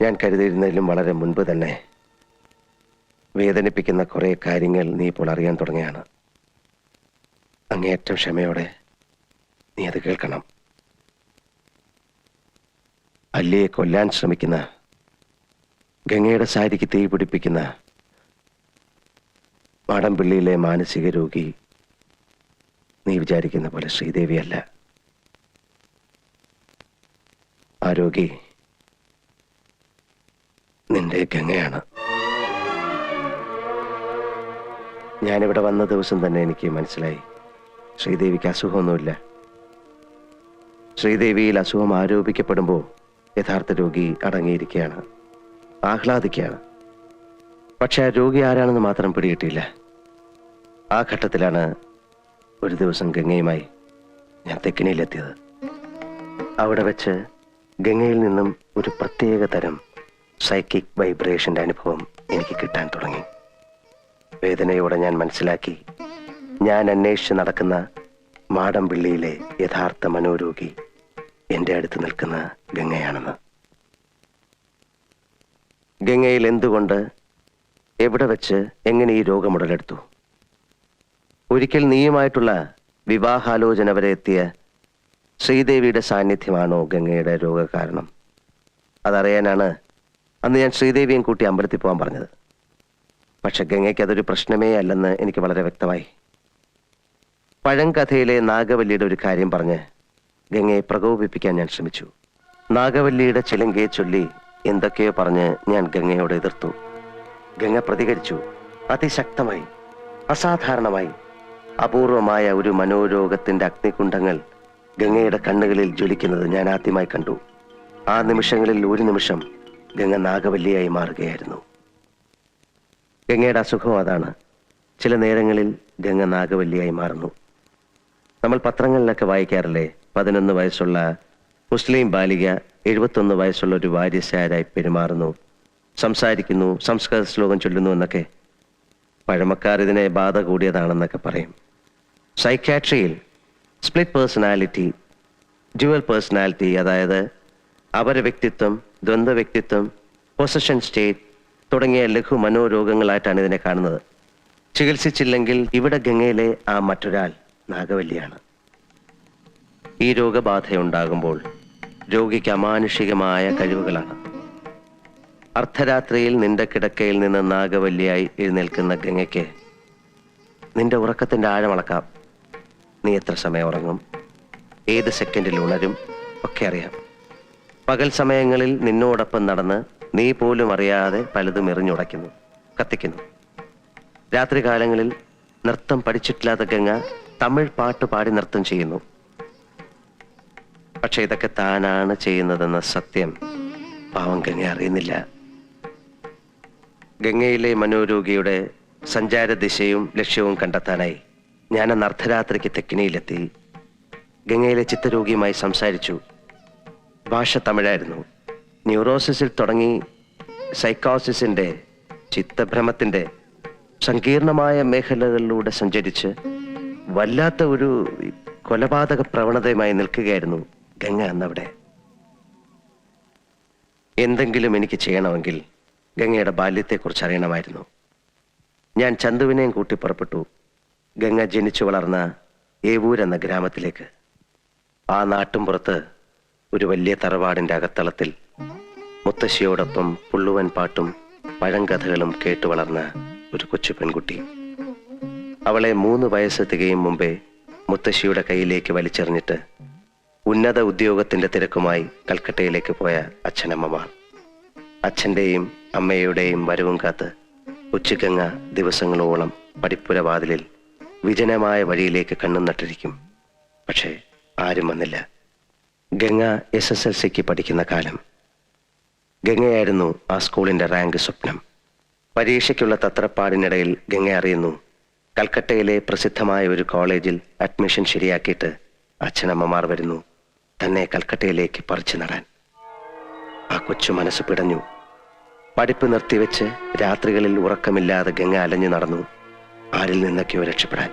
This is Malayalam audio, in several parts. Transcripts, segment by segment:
ഞാൻ കരുതിയിരുന്നതിലും വളരെ മുൻപ് തന്നെ വേദനിപ്പിക്കുന്ന കുറേ കാര്യങ്ങൾ നീ ഇപ്പോൾ അറിയാൻ തുടങ്ങിയാണ് അങ്ങേയറ്റം ക്ഷമയോടെ നീ അത് കേൾക്കണം. അല്ലിയെ കൊല്ലാൻ ശ്രമിക്കുന്ന ഗംഗയുടെ സാരിക്ക് തീ പിടിപ്പിക്കുന്ന മാടമ്പിള്ളിയിലെ മാനസിക രോഗി നീ വിചാരിക്കുന്ന പോലെ ശ്രീദേവിയല്ല. ആ നിന്റെ ഗംഗയാണ് ഞാനിവിടെ വന്ന ദിവസം തന്നെ എനിക്ക് മനസ്സിലായി. ശ്രീദേവിക്ക് അസുഖമൊന്നുമില്ല. ശ്രീദേവിയിൽ അസുഖം ആരോപിക്കപ്പെടുമ്പോൾ യഥാർത്ഥ രോഗി അടങ്ങിയിരിക്കുകയാണ്. ആഹ്ലാദിക്കുകയാണ്. പക്ഷെ ആ രോഗി ആരാണെന്ന് മാത്രം പിടികിട്ടിയില്ല. ആ ഘട്ടത്തിലാണ് ഒരു ദിവസം ഗംഗയുമായി ഞാൻ തെക്കിനിയിലെത്തിയത്. അവിടെ വെച്ച് ഗംഗയിൽ നിന്നും ഒരു പ്രത്യേക തരം സൈക്കിക് വൈബ്രേഷന്റെ അനുഭവം എനിക്ക് കിട്ടാൻ തുടങ്ങി. വേദനയോടെ ഞാൻ മനസ്സിലാക്കി ഞാൻ അന്വേഷിച്ച് നടക്കുന്ന മാടമ്പിള്ളിയിലെ യഥാർത്ഥ മനോരോഗി എന്റെ അടുത്ത് നിൽക്കുന്ന ഗംഗയാണെന്ന്. ഗംഗയിൽ എന്തുകൊണ്ട് എവിടെ വെച്ച് എങ്ങനെ ഈ രോഗം ഉടലെടുത്തു ഒരിക്കൽ നീയുമായിട്ടുള്ള വിവാഹാലോചന വരെ എത്തിയ ശ്രീദേവിയുടെ സാന്നിധ്യമാണോ ഗംഗയുടെ രോഗകാരണം? അതറിയാനാണ് അന്ന് ഞാൻ ശ്രീദേവിയും കൂട്ടി അമ്പലത്തിൽ പോകാൻ പറഞ്ഞത്. പക്ഷെ ഗംഗയ്ക്ക് അതൊരു പ്രശ്നമേ അല്ലെന്ന് എനിക്ക് വളരെ വ്യക്തമായി. പഴങ്കഥയിലെ നാഗവല്ലിയുടെ ഒരു കാര്യം പറഞ്ഞ് ഗംഗയെ പ്രകോപിപ്പിക്കാൻ ഞാൻ ശ്രമിച്ചു. നാഗവല്ലിയുടെ ചിലങ്കയെ ചൊല്ലി എന്തൊക്കെയോ പറഞ്ഞ് ഞാൻ ഗംഗയോട് എതിർത്തു. ഗംഗ പ്രതികരിച്ചു. അതിശക്തമായി അസാധാരണമായി അപൂർവമായ ഒരു മനോരോഗത്തിന്റെ അഗ്നികുണ്ഡങ്ങൾ ഗംഗയുടെ കണ്ണുകളിൽ ജ്വലിക്കുന്നത് ഞാൻ ആദ്യമായി കണ്ടു. ആ നിമിഷങ്ങളിൽ ഒരു നിമിഷം ഗംഗ നാഗവല്ലിയായി മാറുകയായിരുന്നു. ഗംഗയുടെ അസുഖം അതാണ്. ചില നേരങ്ങളിൽ ഗംഗ നാഗവല്ലിയായി മാറുന്നു. നമ്മൾ പത്രങ്ങളിലൊക്കെ വായിക്കാറില്ലേ? പതിനൊന്ന് വയസ്സുള്ള മുസ്ലിം ബാലിക എഴുപത്തൊന്ന് വയസ്സുള്ള ഒരു വാര്യസാരായി പെരുമാറുന്നു. സംസാരിക്കുന്നു സംസ്കൃത ശ്ലോകം ചൊല്ലുന്നു എന്നൊക്കെ. പഴമക്കാർ ഇതിനെ ബാധ കൂടിയതാണെന്നൊക്കെ പറയും. സൈക്യാട്രിയിൽ സ്പ്ലിറ്റ് പേഴ്സണാലിറ്റി ഡ്യുവൽ പേഴ്സണാലിറ്റി അതായത് അപര വ്യക്തിത്വം ദ്വന്ദ്വ വ്യക്തിത്വം പൊസഷൻ സ്റ്റേറ്റ് തുടങ്ങിയ ലഘു മനോരോഗങ്ങളായിട്ടാണ് ഇതിനെ കാണുന്നത്. ചികിത്സിച്ചില്ലെങ്കിൽ ഇവിടെ ഗംഗയിലെ ആ മറ്റൊരാൾ നാഗവല്ലിയാണ്. ഈ രോഗബാധയുണ്ടാകുമ്പോൾ രോഗിക്ക് അമാനുഷികമായ കഴിവുകളാണ്. അർദ്ധരാത്രിയിൽ നിന്റെ കിടക്കയിൽ നിന്ന് നാഗവല്ലിയായി എഴുന്നേൽക്കുന്ന ഗംഗയ്ക്ക് നിന്റെ ഉറക്കത്തിന്റെ ആഴമളക്കാം നീ എത്ര സമയം ഉറങ്ങും? ഏത് സെക്കൻഡിൽ ഉണരും? ഒക്കെ അറിയാം. പകൽ സമയങ്ങളിൽ നിന്നോടൊപ്പം നടന്ന് നീ പോലും അറിയാതെ പലതും എറിഞ്ഞുടയ്ക്കുന്നു കത്തിക്കുന്നു. രാത്രികാലങ്ങളിൽ നൃത്തം പഠിച്ചിട്ടില്ലാത്ത ഗംഗ തമിഴ് പാട്ട് പാടി നൃത്തം ചെയ്യുന്നു. പക്ഷെ ഇതൊക്കെ താനാണ് ചെയ്യുന്നതെന്ന സത്യം പാവം ഗംഗ അറിയുന്നില്ല. ഗംഗയിലെ മനോരോഗിയുടെ സഞ്ചാര ദിശയും ലക്ഷ്യവും കണ്ടെത്താനായി ഞാൻ അന്ന് അർദ്ധരാത്രിക്ക് തെക്കിനിയിലെത്തി ഗംഗയിലെ ചിത്തരോഗിയുമായി സംസാരിച്ചു. ഭാഷ തമിഴായിരുന്നു. ന്യൂറോസിസിൽ തുടങ്ങി സൈക്കോസിസിന്റെ ചിത്തഭ്രമത്തിന്റെ സങ്കീർണമായ മേഖലകളിലൂടെ സഞ്ചരിച്ച് വല്ലാത്ത ഒരു കൊലപാതക പ്രവണതയുമായി നിൽക്കുകയായിരുന്നു ഗംഗ അന്നവിടെ എന്തെങ്കിലും എനിക്ക് ചെയ്യണമെങ്കിൽ ഗംഗയുടെ ബാല്യത്തെക്കുറിച്ച് അറിയണമായിരുന്നു. ഞാൻ ചന്തുവിനെയും കൂട്ടി പുറപ്പെട്ടു. ഗംഗ ജനിച്ചു വളർന്ന ഏവൂർ എന്ന ഗ്രാമത്തിലേക്ക്. ആ നാട്ടുംപുറത്ത് ഒരു വലിയ തറവാടിന്റെ അകത്തളത്തിൽ മുത്തശ്ശിയോടൊപ്പം പുള്ളുവൻ പാട്ടും പഴങ്കഥകളും കേട്ടു വളർന്ന ഒരു കൊച്ചു പെൺകുട്ടി. അവളെ മൂന്ന് വയസ്സ് തികയും മുമ്പേ മുത്തശ്ശിയുടെ കയ്യിലേക്ക് വലിച്ചെറിഞ്ഞിട്ട് ഉന്നത ഉദ്യോഗത്തിന്റെ തിരക്കുമായി കൽക്കട്ടയിലേക്ക് പോയ അച്ഛനമ്മമാർ. അച്ഛന്റെയും അമ്മയുടെയും വരവും കാത്ത് ഉച്ചകങ്ങ ദിവസങ്ങളോളം പടിപ്പുര വാതിലിൽ വിജനമായ വഴിയിലേക്ക് കണ്ണും നട്ടിരിക്കും. പക്ഷേ ആരും വന്നില്ല. ഗംഗ എസ് എസ് എൽ സിക്ക് പഠിക്കുന്ന കാലം. ഗംഗയായിരുന്നു ആ സ്കൂളിന്റെ റാങ്ക് സ്വപ്നം. പരീക്ഷയ്ക്കുള്ള തത്രപ്പാടിനിടയിൽ ഗംഗ അറിയുന്നു. കൽക്കട്ടയിലെ പ്രസിദ്ധമായ ഒരു കോളേജിൽ അഡ്മിഷൻ ശരിയാക്കിയിട്ട് അച്ഛനമ്മമാർ വരുന്നു. തന്നെ കൽക്കട്ടയിലേക്ക് പറിച്ചു നടാൻ. ആ കൊച്ചു മനസ്സ് പിടഞ്ഞു. പഠിപ്പ് നിർത്തിവെച്ച് രാത്രികളിൽ ഉറക്കമില്ലാതെ ഗംഗ അലഞ്ഞു നടന്നു. ആരിൽ നിന്നൊക്കെയോ രക്ഷപ്പെടാൻ.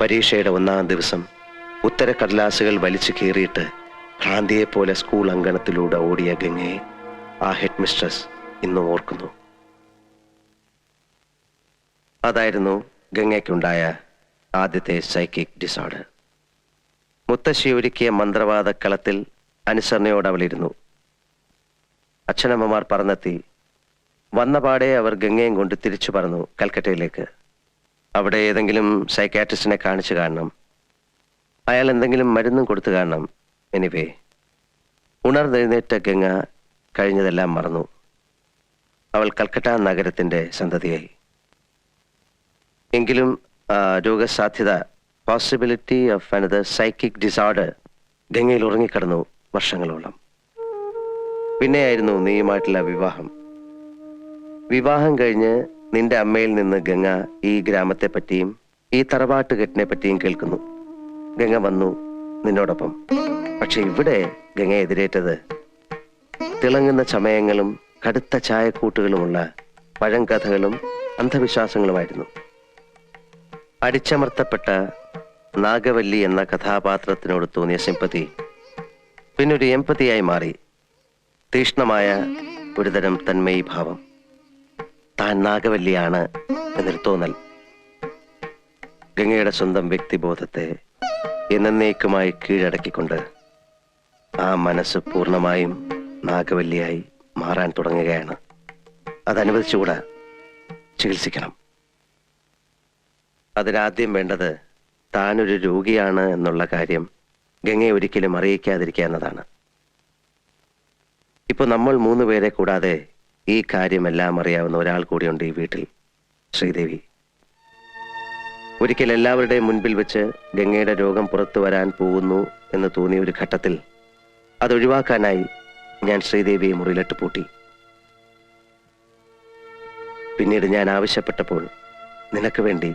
പരീക്ഷയുടെ ഒന്നാം ദിവസം ഉത്തരക്കടലാസുകൾ വലിച്ചു കീറിയിട്ട് ഭ്രാന്തിയെപ്പോലെ സ്കൂൾ അങ്കണത്തിലൂടെ ഓടിയ ഗംഗയെ ആ ഹെഡ് മിസ്ട്രസ് ഇന്നും ഓർക്കുന്നു. അതായിരുന്നു ഗംഗയ്ക്കുണ്ടായ ആദ്യത്തെ സൈക്കിക് ഡിസോർഡർ മുത്തശ്ശി ഒരുക്കിയ മന്ത്രവാദ കളത്തിൽ അനുസരണയോടെ അവളിരുന്നു അച്ഛനമ്മമാർ പറന്നെത്തി വന്നപാടെ അവർ ഗംഗയും കൊണ്ട് തിരിച്ചു പറന്നു കൽക്കട്ടയിലേക്ക്. അവിടെ ഏതെങ്കിലും സൈക്കാട്രിസ്റ്റിനെ കാണിച്ചു കാണണം. അയാൾ എന്തെങ്കിലും മരുന്നും കൊടുത്തു കാണണം. എനിവേ ഉണർന്നെഴുന്നേറ്റ ഗംഗ കഴിഞ്ഞതെല്ലാം മറന്നു. അവൾ കൽക്കട്ട നഗരത്തിന്റെ സന്തതിയായി. എങ്കിലും രോഗസാധ്യത possibility of another psychic disorder ഗംഗയിൽ ഉറങ്ങിക്കിടന്നു വർഷങ്ങളോളം. പിന്നെയായിരുന്നു നീയുമായിട്ടുള്ള വിവാഹം. വിവാഹം കഴിഞ്ഞ് നിന്റെ അമ്മയിൽ നിന്ന് ഗംഗ ഈ ഗ്രാമത്തെ പറ്റിയും ഈ തറവാട്ടുകെട്ടിനെ പറ്റിയും കേൾക്കുന്നു. ഗംഗ വന്നു നിന്നോടൊപ്പം. പക്ഷെ ഇവിടെ ഗംഗ എതിരേറ്റത് തിളങ്ങുന്ന ചമയങ്ങളും കടുത്ത ചായക്കൂട്ടുകളുമുള്ള പഴങ്കഥകളും അന്ധവിശ്വാസങ്ങളുമായിരുന്നു. അടിച്ചമർത്തപ്പെട്ട നാഗവല്ലി എന്ന കഥാപാത്രത്തിനോട് തോന്നിയ സിമ്പതി പിന്നൊരു എമ്പതിയായി മാറി. തീഷ്ണമായ ഒരുതരം തന്മയി ഭാവം. താൻ നാഗവല്ലിയാണ് എന്നൊരു തോന്നൽ. ഗംഗയുടെ സ്വന്തം വ്യക്തിബോധത്തെ എന്നേക്കുമായി കീഴടക്കിക്കൊണ്ട് ആ മനസ്സ് പൂർണമായും നാഗവല്ലിയായി മാറാൻ തുടങ്ങുകയാണ്. അതനുവദിച്ചുകൂടാ ചികിത്സിക്കണം. അതിനാദ്യം വേണ്ടത് താനൊരു രോഗിയാണ് എന്നുള്ള കാര്യം ഗംഗയെ ഒരിക്കലും അറിയിക്കാതിരിക്കുക എന്നതാണ്. ഇപ്പോൾ നമ്മൾ മൂന്ന് പേരെ കൂടാതെ ഈ കാര്യമെല്ലാം അറിയാവുന്ന ഒരാൾ കൂടിയുണ്ട് ഈ വീട്ടിൽ ശ്രീദേവി. ഒരിക്കൽ എല്ലാവരുടെയും മുൻപിൽ വെച്ച് ഗംഗയുടെ രോഗം പുറത്തു വരാൻ പോകുന്നു എന്ന് തോന്നിയ ഒരു ഘട്ടത്തിൽ അത് ഒഴിവാക്കാനായി ഞാൻ ശ്രീദേവിയെ മുറിയിലിട്ട് പൂട്ടി. പിന്നീട് ഞാൻ ആവശ്യപ്പെട്ടപ്പോൾ നിനക്ക് വേണ്ടി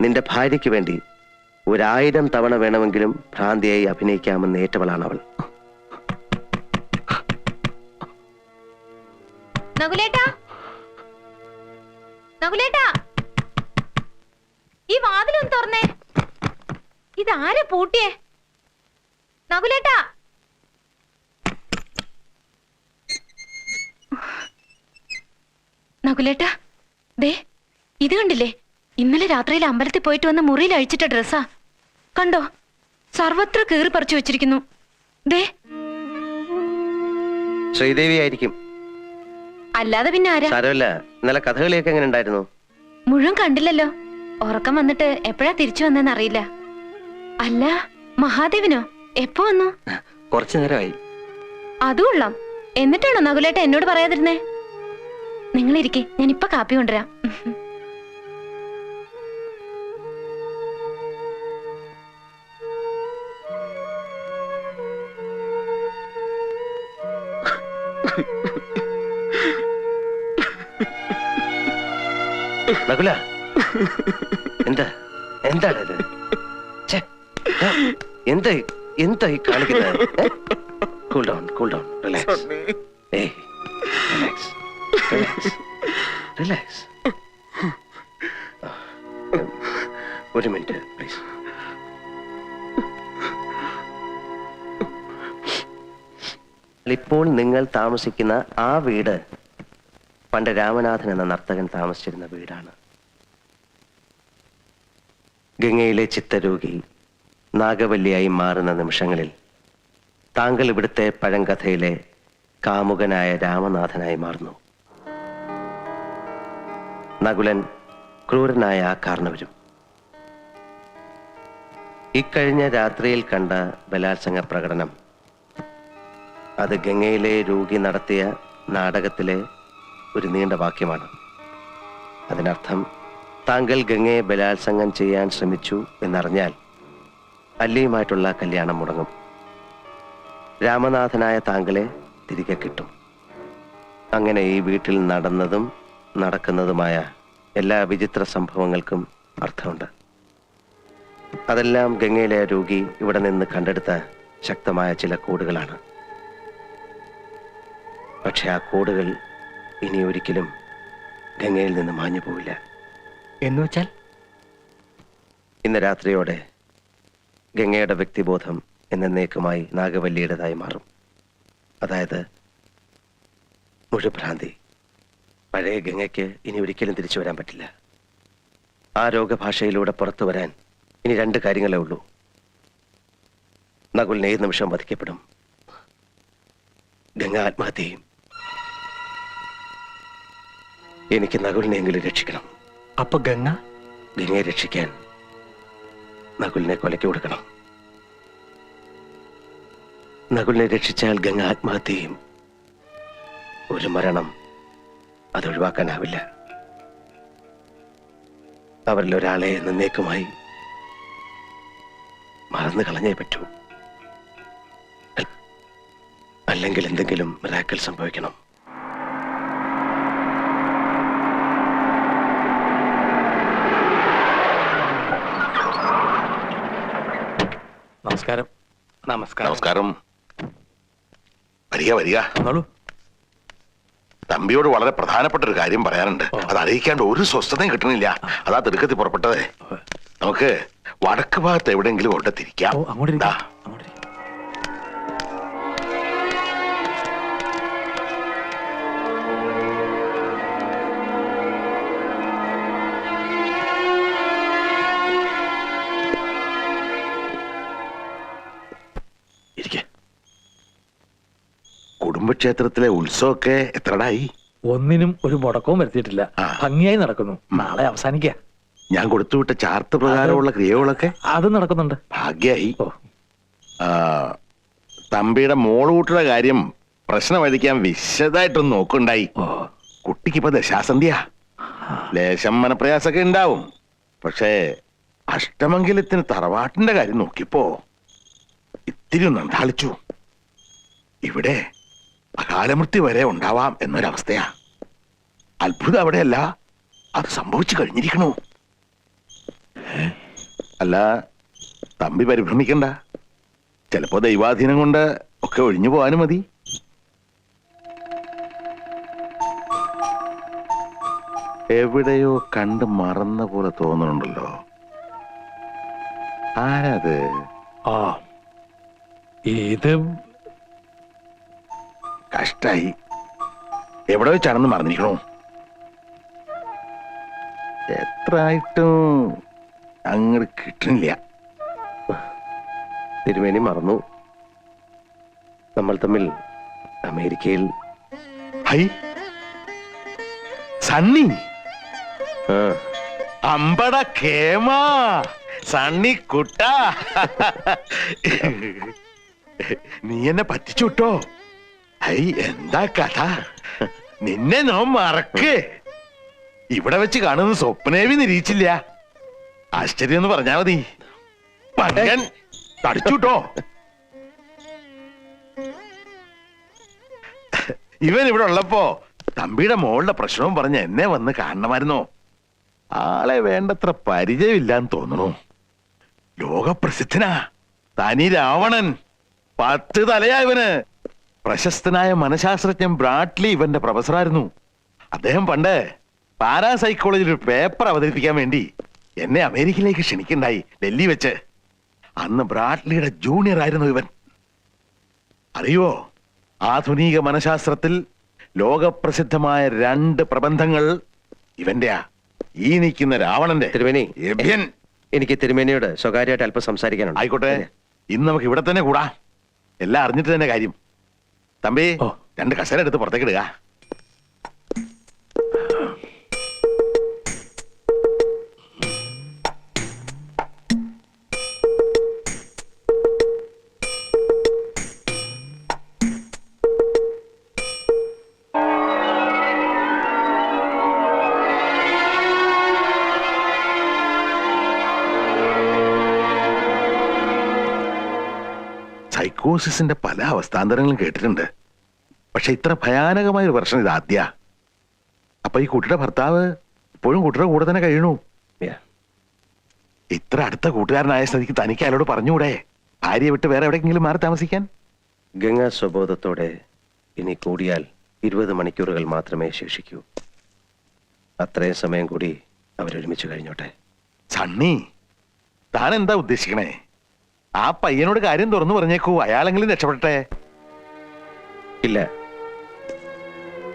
നിന്റെ ഭാര്യയ്ക്ക് വേണ്ടി ഒരായിരം തവണ വേണമെങ്കിലും ഭ്രാന്തിയായി അഭിനയിക്കാമെന്ന് ഏറ്റവളാണ് അവൾ ഈ വാതിലൊന്ന് തുറന്നേ. ഇതാരെ പൂട്ടിയേ? നകുലേട്ടാ! നകുലേട്ടാ ദേ ഇത് കണ്ടില്ലേ? ഇന്നലെ രാത്രിയിൽ അമ്പലത്തിൽ പോയിട്ട് വന്ന മുറിയിൽ അഴിച്ചിട്ട ഡ്രസ്സാ. കണ്ടോ? സർവത്ര കീറി പറിച്ചു വെച്ചിരിക്കുന്നു. ദേ. ശ്രീദേവി ആയിരിക്കും അല്ലാതെ പിന്നെ ആരാ? സാരമല്ല ഇന്നലെ കഥകളിയൊക്കെ എങ്ങനെ ഉണ്ടായിരുന്നു? മുഴുവൻ കണ്ടില്ലല്ലോ. ഉറക്കം വന്നിട്ട് എപ്പോഴാ തിരിച്ചു വന്നെന്ന് അറിയില്ല. അല്ല മഹാദേവനോ? എപ്പോ വന്നു? കുറച്ചു നേരമായി. അതും കൊള്ളാം എന്നിട്ടാണോ നകുലേട്ട എന്നോട് പറയാതിരുന്നേ? നിങ്ങൾ ഇരിക്കെ ഞാൻ ഇപ്പൊ കാപ്പി കൊണ്ടുവരാം. നകുല എന്താ? എന്താണ് ഇത്? എന്താ എന്താ ഈ കാണിക്കുന്നത്? Cool down cool down relax relax ഒരു മിനിറ്റ് പ്ലീസ് ഇപ്പോൾ നിങ്ങൾ താമസിക്കുന്ന ആ വീട് പണ്ട് രാമനാഥൻ എന്ന നർത്തകൻ താമസിച്ചിരുന്ന വീടാണ്. ഗംഗയിലെ ചിത്തരോഗി നാഗവല്ലിയായി മാറുന്ന നിമിഷങ്ങളിൽ താങ്കൾ ഇവിടുത്തെ പഴങ്കഥയിലെ കാമുകനായ രാമനാഥനായി മാറുന്നു. നകുലൻ ക്രൂരനായ ആ കാരണവരും ഇക്കഴിഞ്ഞ രാത്രിയിൽ കണ്ട ബലാത്സംഗ പ്രകടനം. അത് ഗംഗയിലെ രോഗി നടത്തിയ നാടകത്തിലെ ഒരു നീണ്ട വാക്യമാണ്. അതിനർത്ഥം താങ്കൾ ഗംഗയെ ബലാത്സംഗം ചെയ്യാൻ ശ്രമിച്ചു എന്നറിഞ്ഞാൽ അല്ലിയുമായിട്ടുള്ള കല്യാണം മുടങ്ങും. രാമനാഥനായ താങ്കളെ തിരികെ കിട്ടും. അങ്ങനെ ഈ വീട്ടിൽ നടന്നതും നടക്കുന്നതുമായ എല്ലാ വിചിത്ര സംഭവങ്ങൾക്കും അർത്ഥമുണ്ട്. അതെല്ലാം ഗംഗയിലെ രോഗി ഇവിടെ നിന്ന് കണ്ടെടുത്ത ശക്തമായ ചില കോഡുകളാണ് പക്ഷെ ആ കോഡുകൾ ഇനി ഒരിക്കലും ഗംഗയിൽ നിന്ന് മാഞ്ഞു പോവില്ല. എന്ന് വെച്ചാൽ? ഇന്ന് രാത്രിയോടെ ഗംഗയുടെ വ്യക്തിബോധം എന്നേക്കുമായി നാഗവല്ലിയുടേതായി മാറും. അതായത് മുഴുഭ്രാന്തി. പഴയ ഗംഗയ്ക്ക് ഇനി ഒരിക്കലും തിരിച്ചു വരാൻ പറ്റില്ല. ആ രോഗഭാഷയിലൂടെ പുറത്തു വരാൻ ഇനി രണ്ട് കാര്യങ്ങളേ ഉള്ളൂ. നകുലിനെ ഏത് നിമിഷം വധിക്കപ്പെടും. ഗംഗ ആത്മഹത്യയും. എനിക്ക് നകുലിനെങ്കിലും രക്ഷിക്കണം. അപ്പൊ ഗംഗ? ഗംഗയെ രക്ഷിക്കാൻ നകുലിനെ കൊലയ്ക്ക് കൊടുക്കണം. നകുലിനെ രക്ഷിച്ചാൽ ഗംഗ ആത്മഹത്യയും. ഒരു മരണം അത് ഒഴിവാക്കാനാവില്ല അവരിൽ ഒരാളെ നിന്നേക്കുമായി മറന്നു കളഞ്ഞേ പറ്റൂ. അല്ലെങ്കിൽ എന്തെങ്കിലും മിറാക്കൽ സംഭവിക്കണം. നമസ്കാരം. നമസ്കാരം. നമസ്കാരം. വരിക വരിക. തമ്പിയോട് വളരെ പ്രധാനപ്പെട്ട ഒരു കാര്യം പറയാനുണ്ട്. അത് അറിയിക്കാണ്ട് ഒരു സ്വസ്ഥതയും കിട്ടണില്ല. അതാ തിടുക്കത്തിൽ പുറപ്പെട്ടതേ. നമുക്ക് വടക്ക് ഭാഗത്ത് എവിടെയെങ്കിലും കൊണ്ട് കുടുംബക്ഷേത്രത്തിലെ ഉത്സവമൊക്കെ എത്രടായി? ഒന്നിനും ഒരു മുടക്കവും വരുത്തിയിട്ടില്ല. ആ. ഭംഗിയായി നടക്കുന്നു. നാളെ അവസാനിക്ക. ഞാൻ കൊടുത്തുവിട്ട ചാർത്ത് പ്രകാരമുള്ള ക്രിയകളൊക്കെ? അത് നടക്കുന്നുണ്ട്. ഭാഗ്യായി. ഓ. ആ, തമ്പിയുടെ മോളുകൂട്ടുടെ കാര്യം പ്രശ്നമായിരിക്കാൻ വിശദമായിട്ടൊന്ന് നോക്കുണ്ടായി. ഓ. കുട്ടിക്കിപ്പോ ദശാസന്ധ്യ. ലേശം മനപ്രയാസൊക്കെ ഉണ്ടാവും. പക്ഷേ അഷ്ടമംഗലത്തിന് തറവാട്ടിന്റെ കാര്യം നോക്കിയപ്പോ ഇത്തിരി ഒന്ന് അന്താളിച്ചു ഇവിടെ അകാലമൃത്യു വരെ ഉണ്ടാവാം എന്നൊരവസ്ഥയാ. അത്ഭുതം അവിടെയല്ല അത് സംഭവിച്ചു കഴിഞ്ഞിരിക്കണു. അല്ല തമ്പി പരിഭ്രമിക്കണ്ട. ചിലപ്പോ ദൈവാധീനം കൊണ്ട് ഒക്കെ ഒഴിഞ്ഞു പോകാനും മതി. എവിടെയോ കണ്ട് മറന്ന പോലെ തോന്നുന്നുണ്ടല്ലോ. ആരാത്? ആ ഇത് കഷ്ടായി. എവിടെ വെച്ചാണെന്ന് മറന്നിരിക്കണോ? എത്ര ആയിട്ടും അങ്ങോട്ട് കിട്ടണില്ല. തിരുമേനി മറന്നു. നമ്മൾ തമ്മിൽ അമേരിക്കയിൽ. ഹൈ. സണ്ണി. അമ്പട കേമ സണ്ണി കുട്ട. നീ എന്നെ പറ്റിച്ചുട്ടോ ഹൈ എന്താ കഥ? നിന്നെ നോ മറക്ക്. ഇവിടെ വെച്ച് കാണുന്ന സ്വപ്നേവി നിരീച്ചില്ല. ആശ്ചര്യം എന്ന് പറഞ്ഞാ മതി. പങ്കൻ തടിച്ചുട്ടോ. ഇവൻ ഇവിടെ ഉള്ളപ്പോ തമ്പിയുടെ മോളുടെ പ്രശ്നവും പറഞ്ഞ് എന്നെ വന്ന് കാണണമായിരുന്നോ? ആളെ വേണ്ടത്ര പരിചയമില്ലാന്ന് തോന്നുന്നു ലോകപ്രസിദ്ധനാ. തനി രാവണൻ. പത്ത് തലയാ ഇവന്. പ്രശസ്തനായ മനഃശാസ്ത്രജ്ഞൻ ബ്രാഡ്ലി ഇവന്റെ പ്രൊഫസറായിരുന്നു. അദ്ദേഹം പണ്ട് പാരാസൈക്കോളജിയിൽ ഒരു പേപ്പർ അവതരിപ്പിക്കാൻ വേണ്ടി എന്നെ അമേരിക്കയിലേക്ക് ക്ഷണിക്കണ്ടായി ഡൽഹി വെച്ച്. അന്ന് ബ്രാഡ്ലിയുടെ ജൂനിയർ ആയിരുന്നു ഇവൻ. അറിയോ? ആധുനിക മനഃശാസ്ത്രത്തിൽ ലോകപ്രസിദ്ധമായ രണ്ട് പ്രബന്ധങ്ങൾ ഇവന്റെയാ. ഈ നിൽക്കുന്ന രാവണന്റെ. തിരുമേനി എബ്യൻ. എനിക്ക് തിരുമേനിയോട് സ്വകാര്യമായിട്ട് അല്പം സംസാരിക്കാനുണ്ട്. ആയിക്കോട്ടെ. ഇന്ന് നമുക്ക് ഇവിടെ തന്നെ കൂടാ. എല്ലാം അറിഞ്ഞിട്ട് തന്നെ കാര്യം. തമ്പി. രണ്ട് കസേര എടുത്ത് പുറത്തേക്ക് ഇടുക സൈക്കോസിന്റെ പല അവസ്ഥാന്തരങ്ങളും കേട്ടിട്ടുണ്ട്. പക്ഷെ ഇത്ര ഭയാനകമായ ഒരു പ്രശ്നം ഇത് ആദ്യ അപ്പൊ ഈ കുട്ടിയുടെ ഭർത്താവ് ഇപ്പോഴും കുട്ടിയുടെ കൂടെ തന്നെ കഴിയണു. ഇത്ര അടുത്ത കൂട്ടുകാരനായ സ്ഥിതിക്ക് തനിക്ക് അയാളോട് പറഞ്ഞുകൂടെ? ഭാര്യയെ വിട്ട് വേറെ എവിടെയെങ്കിലും മാറി താമസിക്കാൻ? ഗംഗാ സ്വബോധത്തോടെ ഇനി കൂടിയാൽ ഇരുപത് മണിക്കൂറുകൾ മാത്രമേ ശേഷിക്കൂ. അത്രയും സമയം കൂടി അവരൊരുമിച്ച് കഴിഞ്ഞോട്ടെ. സണ്ണി താൻ എന്താ ഉദ്ദേശിക്കണേ? ആ പയ്യനോട് കാര്യം തുറന്നു പറഞ്ഞേക്കൂ. അയാളെങ്കിലും രക്ഷപ്പെടട്ടെ. ഇല്ല.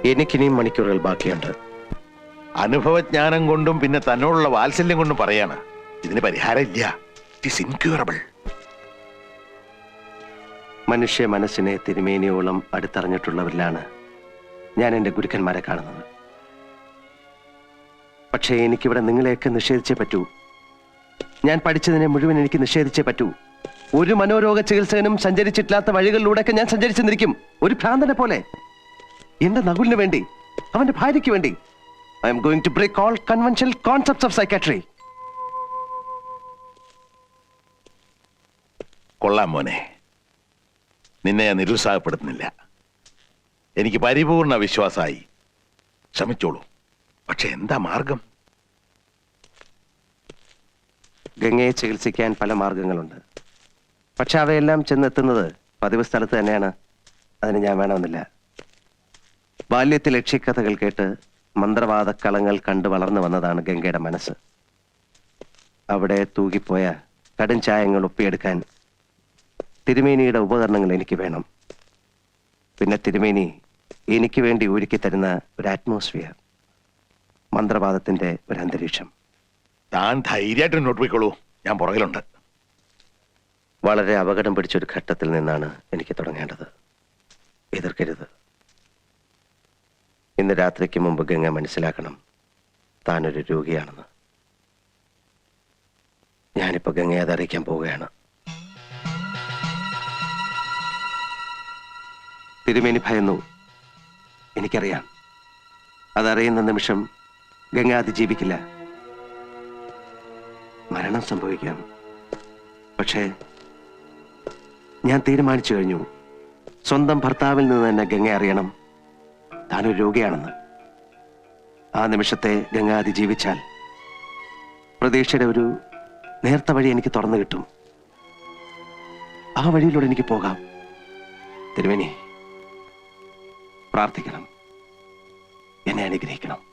എനിക്കിനിയും മണിക്കൂറുകൾ ബാക്കിയുണ്ട്. അനുഭവജ്ഞാനം കൊണ്ടും പിന്നെ തന്നോടുള്ള വാത്സല്യം കൊണ്ടും പറയാണ്. ഇതിന് പരിഹാരമില്ല ഇറ്റ് ഇൻക്യൂറബിൾ മനുഷ്യ മനസ്സിനെ തിരുമേനിയോളം അടുത്തറിഞ്ഞിട്ടുള്ളവരിലാണ് ഞാൻ എന്റെ ഗുരുക്കന്മാരെ കാണുന്നത്. പക്ഷേ എനിക്കിവിടെ നിങ്ങളെയൊക്കെ നിഷേധിച്ചേ പറ്റൂ. ഞാൻ പഠിച്ചതിനെ മുഴുവൻ എനിക്ക് നിഷേധിച്ചേ പറ്റൂ. ഒരു മനോരോഗ ചികിത്സകനും സഞ്ചരിച്ചിട്ടില്ലാത്ത വഴികളിലൂടെയൊക്കെ ഞാൻ സഞ്ചരിച്ചെന്നിരിക്കും. ഒരു ഭ്രാന്തനെ പോലെ. എന്റെ നകുലിന് വേണ്ടി അവന്റെ ഭാര്യയ്ക്ക് വേണ്ടി. I'm going to break all conventional concepts of psychiatry കൊള്ളാം മോനെ. നിന്നെ ഞാൻ നിരുത്സാഹപ്പെടുത്തുന്നില്ല. എനിക്ക് പരിപൂർണ വിശ്വാസമായി. ശ്രമിച്ചോളൂ. പക്ഷെ എന്താ മാർഗം? ഗംഗയെ ചികിത്സിക്കാൻ പല മാർഗങ്ങളുണ്ട്. പക്ഷെ അവയെല്ലാം ചെന്നെത്തുന്നത് പതിവ് സ്ഥലത്ത് തന്നെയാണ്. അതിന് ഞാൻ വേണമെന്നില്ല. ബാല്യത്തിൽ ലക്ഷ്യക്കഥകൾ കേട്ട് മന്ത്രവാദ മന്ത്രവാദക്കളങ്ങൾ കണ്ടു വളർന്നു വന്നതാണ് ഗംഗയുടെ മനസ്സ്. അവിടെ തൂകിപ്പോയ കടും ചായങ്ങൾ ഒപ്പിയെടുക്കാൻ തിരുമേനിയുടെ ഉപകരണങ്ങൾ എനിക്ക് വേണം. പിന്നെ തിരുമേനി എനിക്ക് വേണ്ടി ഒരുക്കി തരുന്ന ഒരു അറ്റ്മോസ്ഫിയർ മന്ത്രവാദത്തിന്റെ ഒരു അന്തരീക്ഷം. താൻ ധൈര്യമായിട്ട് മുന്നോട്ട് പോയിക്കോളൂ ഞാൻ പുറകിലുണ്ട്. വളരെ അപകടം പിടിച്ചൊരു ഘട്ടത്തിൽ നിന്നാണ് എനിക്ക് തുടങ്ങേണ്ടത്. എതിർക്കരുത്. ഇന്ന് രാത്രിക്ക് മുമ്പ് ഗംഗ മനസ്സിലാക്കണം. താനൊരു രോഗിയാണെന്ന്. ഞാനിപ്പോൾ ഗംഗയെ അത് അറിയിക്കാൻ പോവുകയാണ്. തിരുമേനി ഭയന്നു. എനിക്കറിയാം. അതറിയുന്ന നിമിഷം ഗംഗ അതിജീവിക്കില്ല. മരണം സംഭവിക്കാം. പക്ഷേ ഞാൻ തീരുമാനിച്ചു കഴിഞ്ഞു. സ്വന്തം ഭർത്താവിൽ നിന്ന് തന്നെ ഗംഗ അറിയണം. താനൊരു രോഗിയാണെന്ന്. ആ നിമിഷത്തെ ഗംഗ അതിജീവിച്ചാൽ പ്രതീക്ഷയുടെ ഒരു നേർത്ത വഴി എനിക്ക് തുറന്നു കിട്ടും. ആ വഴിയിലൂടെ എനിക്ക് പോകാം. തിരുവേനി പ്രാർത്ഥിക്കണം. എന്നെ അനുഗ്രഹിക്കണം.